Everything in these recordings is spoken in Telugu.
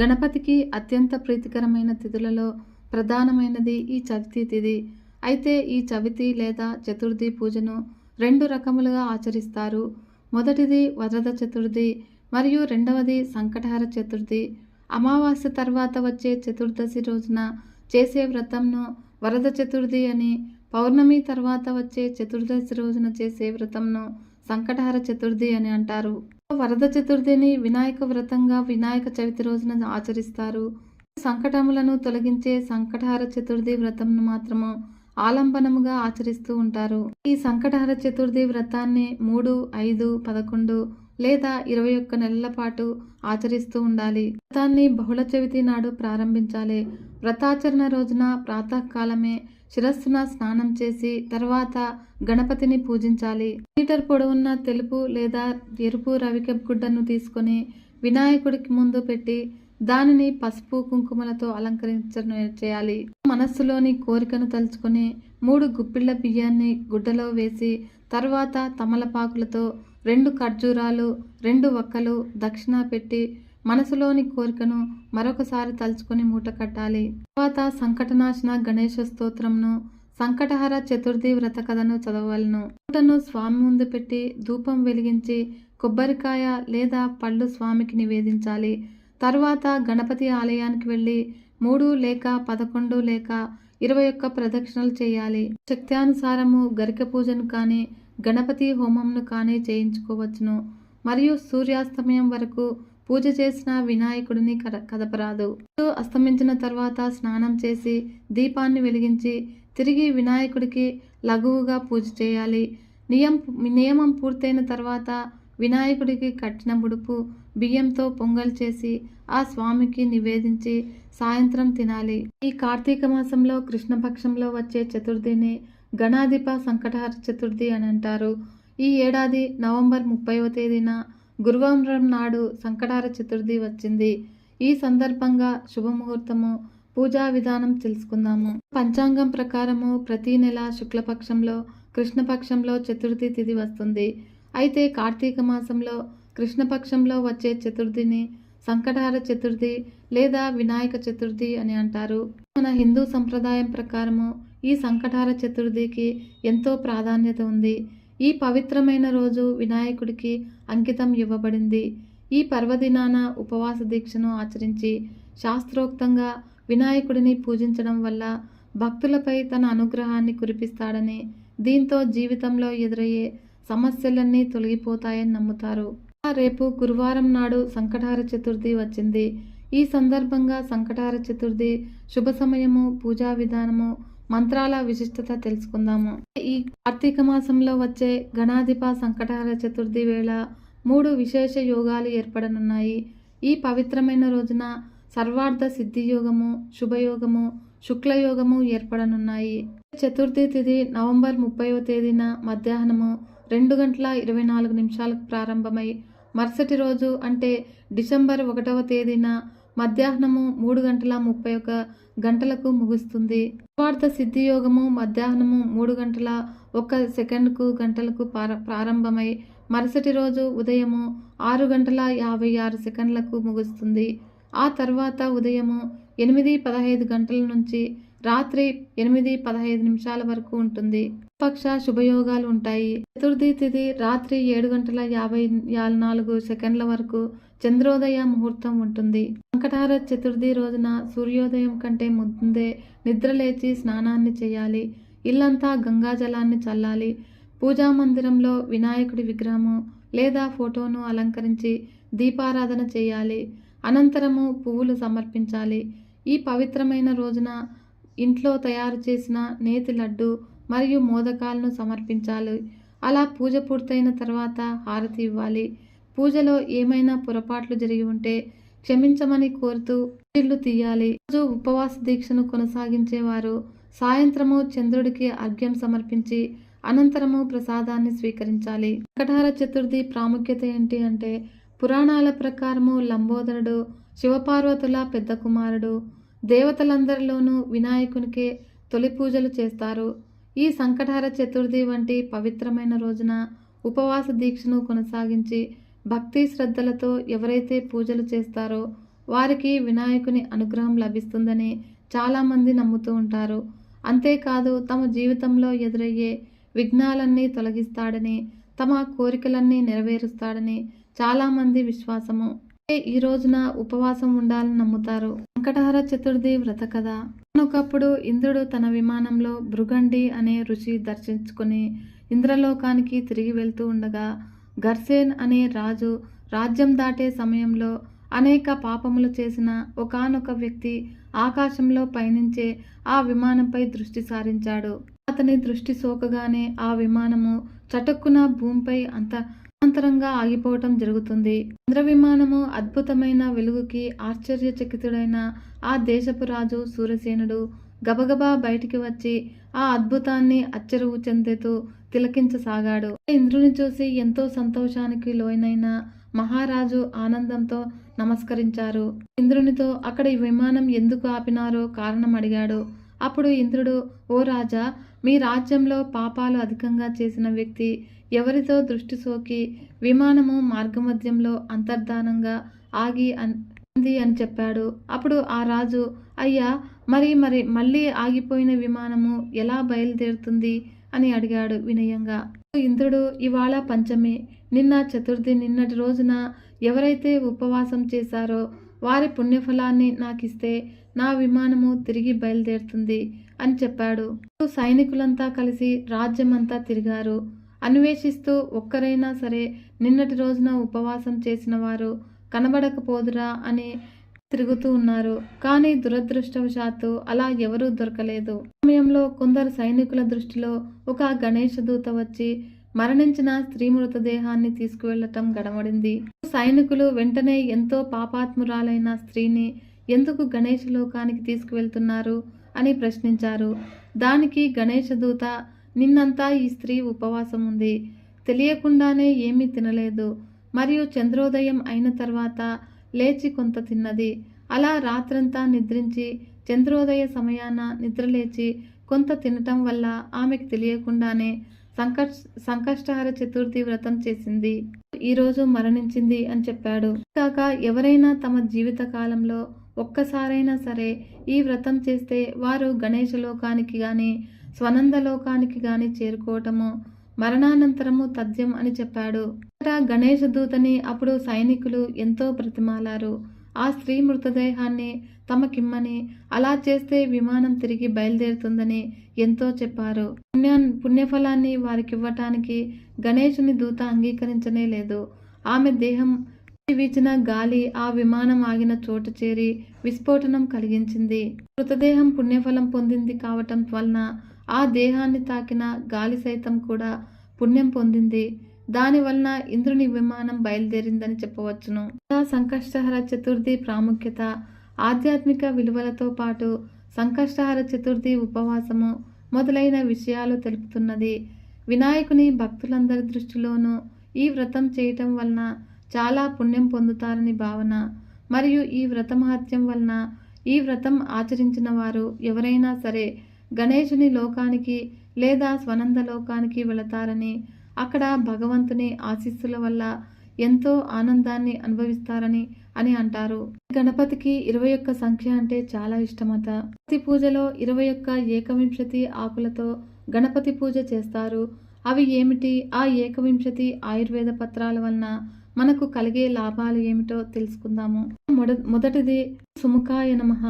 గణపతికి అత్యంత ప్రీతికరమైన తిథులలో ప్రధానమైనది ఈ చవితి తిథి. అయితే ఈ చవితి లేదా చతుర్థి పూజను రెండు రకములుగా ఆచరిస్తారు. మొదటిది వరద చతుర్థి మరియు రెండవది సంకటహర చతుర్థి. అమావాస్య తర్వాత వచ్చే చతుర్దశి రోజున చేసే వ్రతంను వరద చతుర్థి అని పౌర్ణమి తర్వాత వచ్చే చతుర్దశి రోజున చేసే వ్రతంను సంకటహర చతుర్థి అని అంటారు. వరద చతుర్థిని వినాయక వ్రతంగా వినాయక చవితి రోజున ఆచరిస్తారు. సంకటములను తొలగించే సంకటహార చతుర్థి వ్రతంను మాత్రము ఆలంబనముగా ఆచరిస్తూ ఉంటారు. ఈ సంకటహార చతుర్థి వ్రతాన్ని మూడు ఐదు పదకొండు లేదా ఇరవై ఒక్క నెలల పాటు ఆచరిస్తూ ఉండాలి. వ్రతాన్ని బహుళ చవితి నాడు ప్రారంభించాలి. వ్రతాచరణ రోజున ప్రాతకాలమే శిరస్సున స్నానం చేసి తర్వాత గణపతిని పూజించాలి. మీటర్ పొడవున్న తెలుపు లేదా ఎరుపు రవికెప్ గుడ్డను తీసుకొని వినాయకుడికి ముందు పెట్టి దానిని పసుపు కుంకుమలతో అలంకరించడం చేయాలి. మనస్సులోని కోరికను తలుచుకొని మూడు గుప్పిళ్ళ బియ్యాన్ని గుడ్డలో వేసి తర్వాత తమలపాకులతో రెండు ఖర్జూరాలు రెండు వక్కలు దక్షిణ పెట్టి మనసులోని కోరికను మరొకసారి తలుచుకొని మూట కట్టాలి. తర్వాత సంకటనాశన గణేశ స్తోత్రంను సంకటహర చతుర్థి వ్రత కథను చదవలను మూటను స్వామి ముందు పెట్టి ధూపం వెలిగించి కొబ్బరికాయ లేదా పళ్ళు స్వామికి నివేదించాలి. తరువాత గణపతి ఆలయానికి వెళ్ళి మూడు లేక పదకొండు లేక ఇరవై ఒక్క ప్రదక్షిణలు చేయాలి. శక్త్యానుసారము గరిక పూజను కానీ గణపతి హోమంను కానీ చేయించుకోవచ్చును. మరియు సూర్యాస్తమయం వరకు పూజ చేసిన వినాయకుడిని కదపరాదు. అస్తమించిన తర్వాత స్నానం చేసి దీపాన్ని వెలిగించి తిరిగి వినాయకుడికి లఘువుగా పూజ చేయాలి. నియం నియమం పూర్తయిన తర్వాత వినాయకుడికి కట్టిన ముడుపు బియ్యంతో పొంగల్ చేసి ఆ స్వామికి నివేదించి సాయంత్రం తినాలి. ఈ కార్తీక మాసంలో కృష్ణపక్షంలో వచ్చే చతుర్థిని గణాధిప సంకటహర చతుర్థి అని అంటారు. ఈ ఏడాది నవంబర్ ముప్పైవ తేదీన గురువారం నాడు సంకటార చతుర్థి వచ్చింది. ఈ సందర్భంగా శుభముహూర్తము పూజా విధానం తెలుసుకుందాము. పంచాంగం ప్రకారము ప్రతి నెల శుక్లపక్షంలో కృష్ణపక్షంలో చతుర్థి తిథి వస్తుంది. అయితే కార్తీక మాసంలో కృష్ణపక్షంలో వచ్చే చతుర్థిని సంకటహార చతుర్థి లేదా వినాయక చతుర్థి అని అంటారు. మన హిందూ సంప్రదాయం ప్రకారము ఈ సంకటార చతుర్థికి ఎంతో ప్రాధాన్యత ఉంది. ఈ పవిత్రమైన రోజు వినాయకుడికి అంకితం ఇవ్వబడింది. ఈ పర్వదినాన ఉపవాస దీక్షను ఆచరించి శాస్త్రోక్తంగా వినాయకుడిని పూజించడం వల్ల భక్తులపై తన అనుగ్రహాన్ని కురిపిస్తాడని దీంతో జీవితంలో ఎదురయ్యే సమస్యలన్నీ తొలగిపోతాయని నమ్ముతారు. రేపు గురువారం నాడు సంకటార చతుర్థి వచ్చింది. ఈ సందర్భంగా సంకటార చతుర్థి శుభ సమయము పూజా విధానము మంత్రాల విశిష్టత తెలుసుకుందాము. ఈ కార్తీక మాసంలో వచ్చే గణాధిప సంకటహర చతుర్థి వేళ మూడు విశేష యోగాలు ఏర్పడనున్నాయి. ఈ పవిత్రమైన రోజున సర్వార్థ సిద్ధి యోగము శుభయోగము శుక్లయోగము ఏర్పడనున్నాయి. చతుర్థి తిథి నవంబర్ ముప్పైవ తేదీన మధ్యాహ్నము రెండు గంటల ఇరవై నాలుగు నిమిషాలకు ప్రారంభమై మరుసటి రోజు అంటే డిసెంబర్ ఒకటవ తేదీన మధ్యాహ్నము మూడు గంటల ముప్పై ఒక గంటలకు ముగుస్తుంది. వార్త సిద్ధి యోగము మధ్యాహ్నము మూడు గంటల ఒక సెకండ్కు గంటలకు ప్రారంభమై మరుసటి రోజు ఉదయము ఆరు గంటల యాభై ఆరు సెకండ్లకు ముగుస్తుంది. ఆ తర్వాత ఉదయము ఎనిమిది పదహైదు గంటల నుంచి రాత్రి ఎనిమిది పదహైదు నిమిషాల వరకు ఉంటుంది. పక్ష శుభయోగాలు ఉంటాయి. చతుర్థి తిథి రాత్రి ఏడు గంటల యాభై నాలుగు సెకండ్ల వరకు చంద్రోదయ ముహూర్తం ఉంటుంది. వెంకటార చతుర్థి రోజున సూర్యోదయం కంటే ముందే నిద్రలేచి స్నానాన్ని చేయాలి. ఇల్లంతా గంగాజలాన్ని చల్లాలి. పూజా మందిరంలో వినాయకుడి విగ్రహము లేదా ఫోటోను అలంకరించి దీపారాధన చేయాలి. అనంతరము పువ్వులు సమర్పించాలి. ఈ పవిత్రమైన రోజున ఇంట్లో తయారు చేసిన నేతి లడ్డు మరియు మోదకాలను సమర్పించాలి. అలా పూజ పూర్తయిన తర్వాత హారతి ఇవ్వాలి. పూజలో ఏమైనా పొరపాట్లు జరిగి ఉంటే క్షమించమని కోరుతూ ఇల్లు తీయాలి. రోజు ఉపవాస దీక్షను కొనసాగించేవారు సాయంత్రము చంద్రుడికి అర్ఘ్యం సమర్పించి అనంతరము ప్రసాదాన్ని స్వీకరించాలి. వెంకటహార చతుర్థి ప్రాముఖ్యత ఏంటి అంటే పురాణాల ప్రకారము లంబోదరుడు శివపార్వతుల పెద్ద కుమారుడు దేవతలందరిలోనూ వినాయకునికే తొలి పూజలు చేస్తారు. ఈ సంకటహార చతుర్థి వంటి పవిత్రమైన రోజున ఉపవాస దీక్షను కొనసాగించి భక్తి శ్రద్ధలతో ఎవరైతే పూజలు చేస్తారో వారికి వినాయకుని అనుగ్రహం లభిస్తుందని చాలామంది నమ్ముతూ ఉంటారు. అంతేకాదు తమ జీవితంలో ఎదురయ్యే విఘ్నాలన్నీ తొలగిస్తాడని తమ కోరికలన్నీ నెరవేరుస్తాడని చాలామంది విశ్వాసము. ఈ రోజున ఉపవాసం ఉండాలని నమ్ముతారు? వెంకటహర చతుర్థి వ్రత కథ. ఒకప్పుడు ఇంద్రుడు తన విమానంలో భృగండి అనే ఋషి దర్శించుకుని ఇంద్రలోకానికి తిరిగి వెళ్తూ ఉండగా గర్సేన్ అనే రాజు రాజ్యం దాటే సమయంలో అనేక పాపములు చేసిన ఒకానొక వ్యక్తి ఆకాశంలో పయనించే ఆ విమానంపై దృష్టి సారించాడు. అతని దృష్టి సోకగానే ఆ విమానము చటుక్కున భూమిపై అంత అంతరంగా ఆగిపోవటం జరుగుతుంది. ఇంద్ర విమానము అద్భుతమైన వెలుగుకి ఆశ్చర్యచకితుడైన ఆ దేశపు రాజు సూరసేనుడు గబగబా బయటికి వచ్చి ఆ అద్భుతాన్ని అచ్చరువు చెందుతూ తిలకించసాగాడు. ఇంద్రుని చూసి ఎంతో సంతోషానికి లోనైన మహారాజు ఆనందంతో నమస్కరించారు. ఇంద్రునితో అక్కడ ఈ విమానం ఎందుకు ఆపినారో కారణం అడిగాడు. అప్పుడు ఇంద్రుడు ఓ రాజా మీ రాజ్యంలో పాపాలు అధికంగా చేసిన వ్యక్తి ఎవరితో దృష్టి సోకి విమానము మార్గమధ్యంలో అంతర్ధానంగా ఆగి అంది అని చెప్పాడు. అప్పుడు ఆ రాజు అయ్యా మరి మరి మళ్ళీ ఆగిపోయిన విమానము ఎలా బయలుదేరుతుంది అని అడిగాడు వినయంగా. ఇంద్రుడు ఇవాళ పంచమి. నిన్న చతుర్థి నిన్నటి రోజున ఎవరైతే ఉపవాసం చేశారో వారి పుణ్యఫలాన్ని నాకిస్తే నా విమానము తిరిగి బయలుదేరుతుంది అని చెప్పాడు. సైనికులంతా కలిసి రాజ్యమంతా తిరిగారు. అన్వేషిస్తూ ఒక్కరైనా సరే నిన్నటి రోజున ఉపవాసం చేసిన వారు కనబడకపోదురా అని తిరుగుతూ ఉన్నారు. కానీ దురదృష్టవశాత్తు అలా ఎవరూ దొరకలేదు. సమయంలో కొందరు సైనికుల దృష్టిలో ఒక గణేష దూత వచ్చి మరణించిన స్త్రీ మృతదేహాన్ని తీసుకువెళ్ళటం గడమడింది సైనికులు వెంటనే ఎంతో పాపాత్మురాలైన స్త్రీని ఎందుకు గణేష లోకానికి తీసుకువెళ్తున్నారు అని ప్రశ్నించారు. దానికి గణేష దూత నిన్నంతా ఈ స్త్రీ ఉపవాసం ఉంది. తెలియకుండానే ఏమీ తినలేదు. మరియు చంద్రోదయం అయిన తర్వాత లేచి కొంత తిన్నది. అలా రాత్రంతా నిద్రించి చంద్రోదయ సమయాన నిద్రలేచి కొంత తినటం వల్ల ఆమెకు తెలియకుండానే సంకష్ సంకష్టహార చతుర్థి వ్రతం చేసింది. ఈరోజు మరణించింది అని చెప్పాడు. కాక ఎవరైనా తమ జీవిత కాలంలో ఒక్కసారైనా సరే ఈ వ్రతం చేస్తే వారు గణేష లోకానికి గాని స్వనంద లోకానికి గాని చేరుకోవటము మరణానంతరము తథ్యం అని చెప్పాడు. గణేష దూతని అప్పుడు సైనికులు ఎంతో ప్రతిమాలారు ఆ స్త్రీ మృతదేహాన్ని తమకిమ్మని అలా చేస్తే విమానం తిరిగి బయలుదేరుతుందని ఎంతో చెప్పారు. పుణ్యా పుణ్యఫలాన్ని వారికి ఇవ్వటానికి దూత అంగీకరించనే లేదు. ఆమె దేహం వీచిన గాలి ఆ విమానం ఆగిన చోటు చేరి విస్ఫోటనం కలిగించింది. మృతదేహం పుణ్యఫలం పొందింది కావటం వలన ఆ దేహాన్ని తాకిన గాలి సైతం కూడా పుణ్యం పొందింది. దాని వలన ఇంద్రుని విమానం బయలుదేరిందని చెప్పవచ్చును. సంకష్టహర చతుర్థి ప్రాముఖ్యత ఆధ్యాత్మిక విలువలతో పాటు సంకష్టహర చతుర్థి ఉపవాసము మొదలైన విషయాలు తెలుపుతున్నది. వినాయకుని భక్తులందరి దృష్టిలోనూ ఈ వ్రతం చేయటం వలన చాలా పుణ్యం పొందుతారని భావన. మరియు ఈ వ్రత మహత్యం వలన ఈ వ్రతం ఆచరించిన వారు ఎవరైనా సరే గణేశుని లోకానికి లేదా స్వనంద లోకానికి వెళతారని అక్కడ భగవంతుని ఆశీస్సుల వల్ల ఎంతో ఆనందాన్ని అనుభవిస్తారని అని అంటారు. గణపతికి ఇరవై ఒక్క సంఖ్య అంటే చాలా ఇష్టమట. ప్రతి పూజలో ఇరవై ఒక్క ఏకవింశతి ఆకులతో గణపతి పూజ చేస్తారు. అవి ఏమిటి? ఆ ఏకవింశతి ఆయుర్వేద పత్రాల వలన మనకు కలిగే లాభాలు ఏమిటో తెలుసుకుందాము. మొద మొదటిది సుముఖాయ నమః.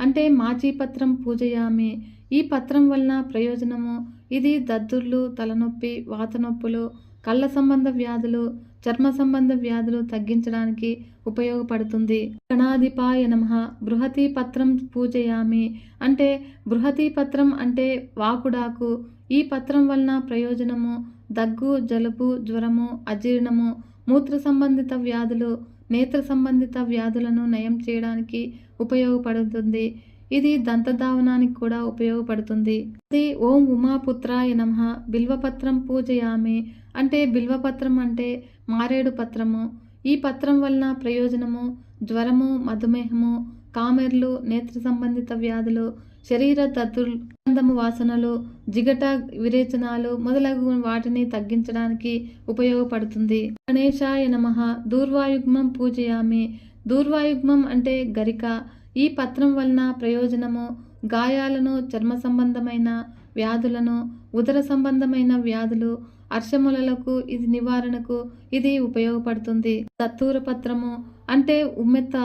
అంటే మాచీపత్రం పూజయామి. ఈ పత్రం వలన ప్రయోజనము? ఇది దద్దుర్లు తలనొప్పి వాత నొప్పులు కళ్ళ సంబంధ వ్యాధులు చర్మ సంబంధ వ్యాధులు తగ్గించడానికి ఉపయోగపడుతుంది. గణాధిపాయ నమ. బృహతి పత్రం పూజయామి. అంటే బృహతి పత్రం అంటే వాకుడాకు. ఈ పత్రం వలన ప్రయోజనము? దగ్గు జలుబు జ్వరము అజీర్ణము మూత్ర సంబంధిత వ్యాధులు నేత్ర సంబంధిత వ్యాధులను నయం చేయడానికి ఉపయోగపడుతుంది. ఇది దంతధావనానికి కూడా ఉపయోగపడుతుంది. ఇది ఓం ఉమాపుత్రాయ నమ బిల్వపత్రం పూజయామి అంటే బిల్వపత్రం అంటే మారేడు పత్రము. ఈ పత్రం వలన ప్రయోజనము జ్వరము మధుమేహము కామెర్లు నేత్ర సంబంధిత వ్యాధులు శరీర దద్దుర్గంధము వాసనలు జిగట విరేచనాలు మొదలగు వాటిని తగ్గించడానికి ఉపయోగపడుతుంది. గణేశాయ నమ దూర్వాయుగ్మం పూజయామి. దూర్వాయుగ్మం అంటే గరిక ఈ పత్రం వలన ప్రయోజనము గాయాలను చర్మ సంబంధమైన వ్యాధులను ఉదర సంబంధమైన వ్యాధులు అర్షములలకు ఇది నివారణకు ఇది ఉపయోగపడుతుంది. దత్తూర పత్రము అంటే ఉమ్మెత్త.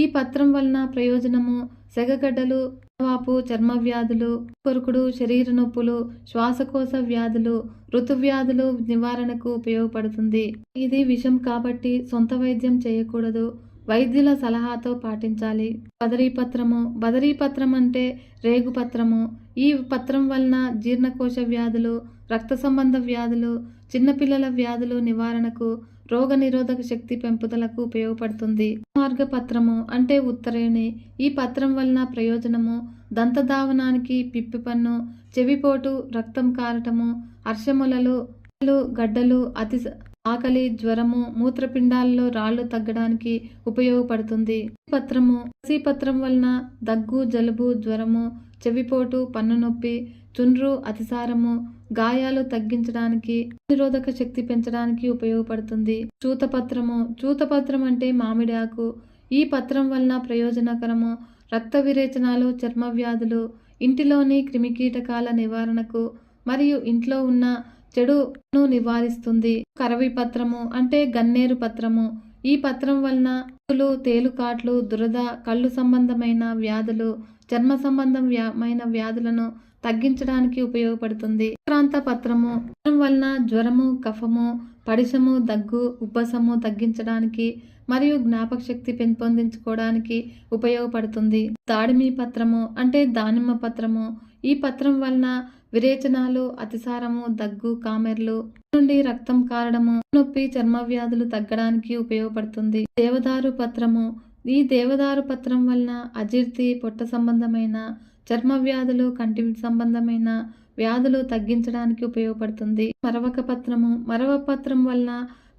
ఈ పత్రం వలన ప్రయోజనము సెగగడ్డలు వాపు చర్మ వ్యాధులు కొరుకుడు శరీర నొప్పులు శ్వాసకోశ వ్యాధులు ఋతువ్యాధులు నివారణకు ఉపయోగపడుతుంది. ఇది విషం కాబట్టి సొంత వైద్యం చేయకూడదు. వైద్యుల సలహాతో పాటించాలి. బదరీపత్రము బదరీపత్రం అంటే రేగుపత్రము. ఈ పత్రం వలన జీర్ణకోశ వ్యాధులు రక్త సంబంధ వ్యాధులు చిన్నపిల్లల వ్యాధులు నివారణకు రోగ నిరోధక శక్తి పెంపుదలకు ఉపయోగపడుతుంది. మార్గపత్రము అంటే ఉత్తరేణి. ఈ పత్రం వలన ప్రయోజనము దంతధావనానికి పిప్పి పన్ను చెవిపోటు రక్తం కారటము అర్షములలు గడ్డలు అతి ఆకలి జ్వరము మూత్రపిండాల్లో రాళ్ళు తగ్గడానికి ఉపయోగపడుతుంది. పత్రము పత్రం వలన దగ్గు జలుబు జ్వరము చెవిపోటు పన్ను నొప్పి చుండ్రు అతిసారము గాయాలు తగ్గించడానికి నిరోధక శక్తి పెంచడానికి ఉపయోగపడుతుంది. చూతపత్రము చూతపత్రం అంటే మామిడి ఆకు. ఈ పత్రం వలన ప్రయోజనకరము రక్త విరేచనాలు చర్మ వ్యాధులు ఇంటిలోని క్రిమికీటకాల నివారణకు మరియు ఇంట్లో ఉన్న చెడును నివారిస్తుంది. కరవి పత్రము అంటే గన్నేరు పత్రము. ఈ పత్రం వలన పులు తేలుకాట్లు దురద కళ్ళు సంబంధమైన వ్యాధులు చర్మ సంబంధమైన వ్యాధులను తగ్గించడానికి ఉపయోగపడుతుంది. ప్రాంత పత్రము వలన జ్వరము కఫము పడిశము దగ్గు ఉబ్బసము తగ్గించడానికి మరియు జ్ఞాపక శక్తి పెంపొందించుకోవడానికి ఉపయోగపడుతుంది. దాడిమి పత్రము అంటే దానిమ్మ పత్రము. ఈ పత్రం వలన విరేచనాలు అతిసారము దగ్గు కామెర్లు నుండి రక్తం కారడము నొప్పి చర్మ వ్యాధులు తగ్గడానికి ఉపయోగపడుతుంది. దేవదారు పత్రము. ఈ దేవదారు పత్రం వలన అజీర్తి పొట్ట సంబంధమైన చర్మ వ్యాధులు కంటి సంబంధమైన వ్యాధులు తగ్గించడానికి ఉపయోగపడుతుంది. మరవక పత్రము. మరవ పత్రం వలన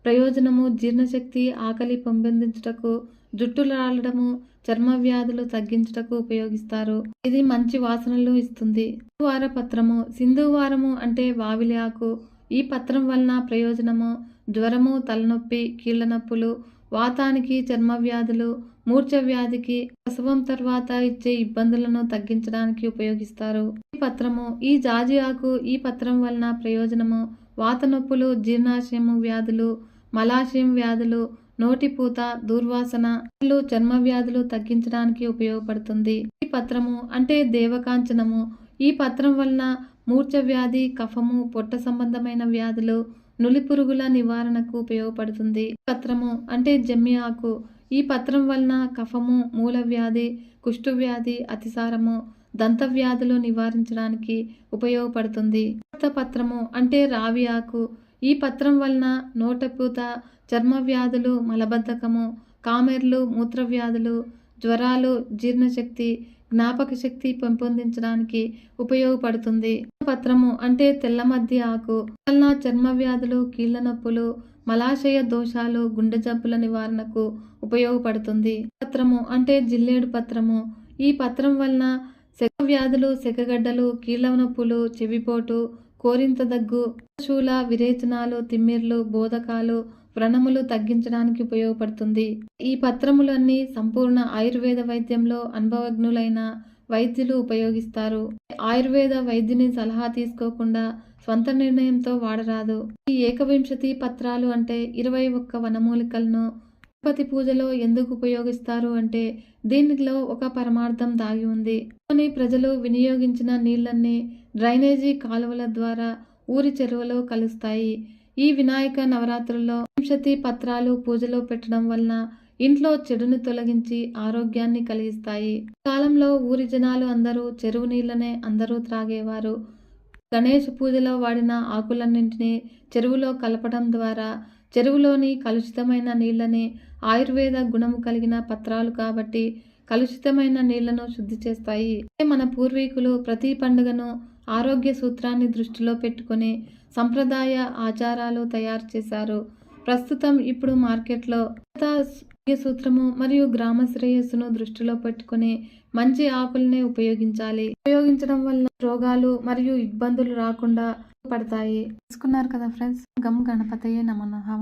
ప్రయోజనము జీర్ణశక్తి ఆకలి పెంపొందించుటకు జుట్టు రాలడము చర్మ వ్యాధులు తగ్గించుటకు ఉపయోగిస్తారు. ఇది మంచి వాసనలు ఇస్తుంది. వార పత్రము సింధువారము అంటే వావిలి ఆకు. ఈ పత్రం వలన ప్రయోజనము జ్వరము తలనొప్పి కీళ్ళ నొప్పులు వాతానికి చర్మ వ్యాధులు మూర్ఛ వ్యాధికి ప్రసవం తర్వాత ఇచ్చే ఇబ్బందులను తగ్గించడానికి ఉపయోగిస్తారు. ఈ పత్రము ఈ జాజి ఆకు ఈ పత్రం వలన ప్రయోజనము వాత నొప్పులు జీర్ణాశయము వ్యాధులు మలాశయం వ్యాధులు నోటిపూత దుర్వాసన చర్మ వ్యాధులు తగ్గించడానికి ఉపయోగపడుతుంది. ఈ పత్రము అంటే దేవకాంచనము. ఈ పత్రం వలన మూర్ఛ వ్యాధి కఫము పొట్ట సంబంధమైన వ్యాధులు నులి పురుగుల నివారణకు ఉపయోగపడుతుంది. పత్రము అంటే జమ్మి ఆకు. ఈ పత్రం వలన కఫము మూల వ్యాధి కుష్టు వ్యాధి అతిసారము దంతవ్యాధులు నివారించడానికి ఉపయోగపడుతుంది. పత్రము అంటే రావి ఆకు. ఈ పత్రం వలన నోటపూత చర్మ వ్యాధులు మలబద్ధకము కామెర్లు మూత్రవ్యాధులు జ్వరాలు జీర్ణశక్తి జ్ఞాపక శక్తి పెంపొందించడానికి ఉపయోగపడుతుంది. పత్రము అంటే తెల్ల మధ్య ఆకు. వలన చర్మ వ్యాధులు కీళ్ళ నొప్పులు మలాశయ దోషాలు గుండె జబ్బుల నివారణకు ఉపయోగపడుతుంది. పత్రము అంటే జిల్లేడు పత్రము. ఈ పత్రం వలన శక వ్యాధులు సెగగడ్డలు కీళ్ళ నొప్పులు చెవిపోటు కోరింత దగ్గు శూల విరేచనాలు తిమ్మిర్లు బోధకాలు వ్రణములు తగ్గించడానికి ఉపయోగపడుతుంది. ఈ పత్రములన్నీ సంపూర్ణ ఆయుర్వేద వైద్యంలో అనుభవజ్ఞులైన వైద్యులు ఉపయోగిస్తారు. ఆయుర్వేద వైద్యుని సలహా తీసుకోకుండా స్వంత నిర్ణయంతో వాడరాదు. ఈ ఏకవింశతి పత్రాలు అంటే ఇరవై ఒక్క వనమూలికలను గణపతి పూజలో ఎందుకు ఉపయోగిస్తారు అంటే దీనిలో ఒక పరమార్థం దాగి ఉంది. కొన్ని ప్రజలు వినియోగించిన నీళ్ళన్నీ డ్రైనేజీ కాలువల ద్వారా ఊరి చెరువులో కలుస్తాయి. ఈ వినాయక నవరాత్రుల్లో వింశతి పత్రాలు పూజలో పెట్టడం వలన ఇంట్లో చెడుని తొలగించి ఆరోగ్యాన్ని కలిగిస్తాయి. కాలంలో ఊరి జనాలు అందరూ చెరువు నీళ్ళనే అందరూ త్రాగేవారు. గణేష్ పూజలో వాడిన ఆకులన్నింటినీ చెరువులో కలపడం ద్వారా చెరువులోని కలుషితమైన నీళ్ళని ఆయుర్వేద గుణము కలిగిన పత్రాలు కాబట్టి కలుషితమైన నీళ్ళను శుద్ధి చేస్తాయి. మన పూర్వీకులు ప్రతి పండుగను ఆరోగ్య సూత్రాన్ని దృష్టిలో పెట్టుకుని సంప్రదాయ ఆచారాలు తయారు చేశారు. ప్రస్తుతం ఇప్పుడు మార్కెట్లో సూత్రము మరియు గ్రామ శ్రేయస్సును దృష్టిలో పెట్టుకుని మంచి ఆకుల్ని ఉపయోగించాలి. ఉపయోగించడం వల్ల రోగాలు మరియు ఇబ్బందులు రాకుండా పడతాయి. తీసుకున్నారు కదా ఫ్రెండ్స్? గమ్ గణపతయే నమనహమ